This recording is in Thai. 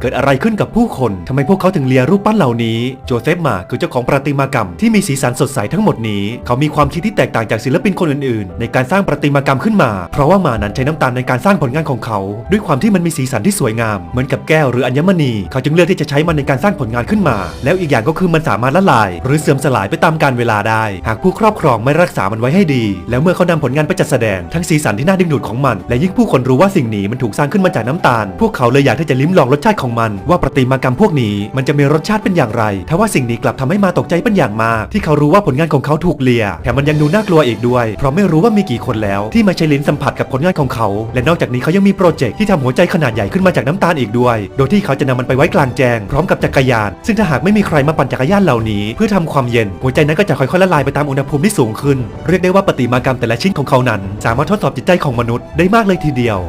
เกิดอะไรขึ้นกับผู้คนทำไมพวกเขาถึงเลียรูปปั้นเหล่านี้ โจเซฟหมาคือเจ้าของประติมากรรมที่มีสีสันสดใสทั้งหมดนี้ เขามีความคิดที่แตกต่างจากศิลปินคนอื่นๆ ในการสร้างประติมากรรมขึ้นมา เพราะว่าหมานั้นใช้น้ำตาลในการสร้างผลงานของเขา ด้วยความที่มันมีสีสันที่สวยงาม เหมือนกับแก้วหรืออัญมณี เขาจึงเลือกที่จะใช้มันในการสร้างผลงานขึ้นมา แล้วอีกอย่างก็คือมันสามารถละลาย หรือเสื่อมสลายไปตามกาลเวลาได้ หากผู้ครอบครองไม่รักษามันไว้ให้ดี แล้วเมื่อเขานำผลงานไปจัดแสดงทั้งสีสันที่น่าดึงดูดของมัน และยิ่งผู้คนรู้ว่าสิ่งนี้มันถูกสร้างขึ้นมาจากน้ำตาล พวกเขาเลยอยากที่จะลิ้มลองรสชาติของมัน ว่าประติมากรรมพวกนี้มันจะมีรสชาติเป็นอย่างไรทว่าสิ่งนี้กลับทำให้มาตกใจเป็นอย่างมาก ที่เขารู้ว่าผลงานของเขาถูกเลียแถมมันยังดูน่ากลัวอีกด้วย เพราะไม่รู้ว่ามีกี่คนแล้ว ที่มาใช้ลิ้นสัมผัสกับผลงานของเขา และนอกจากนี้เขายังมีโปรเจกต์ที่ทำหัวใจขนาดใหญ่ขึ้นมาจากน้ำตาลอีกด้วย โดยที่เขาจะนำมันไปไว้กลางแจ้งพร้อมกับจักรยาน ซึ่งถ้าหากไม่มีใครมาปั่นจักรยานเหล่านี้ เพื่อทำความเย็นหัวใจนั้นก็จะค่อยๆละลายไปตามอุณหภูมิที่สูงขึ้น เรียกได้ว่าประติมากรรมแต่ละชิ้นของเขานั้น สามารถทดสอบจิตใจของมนุษย์ได้มากเลยทีเดียว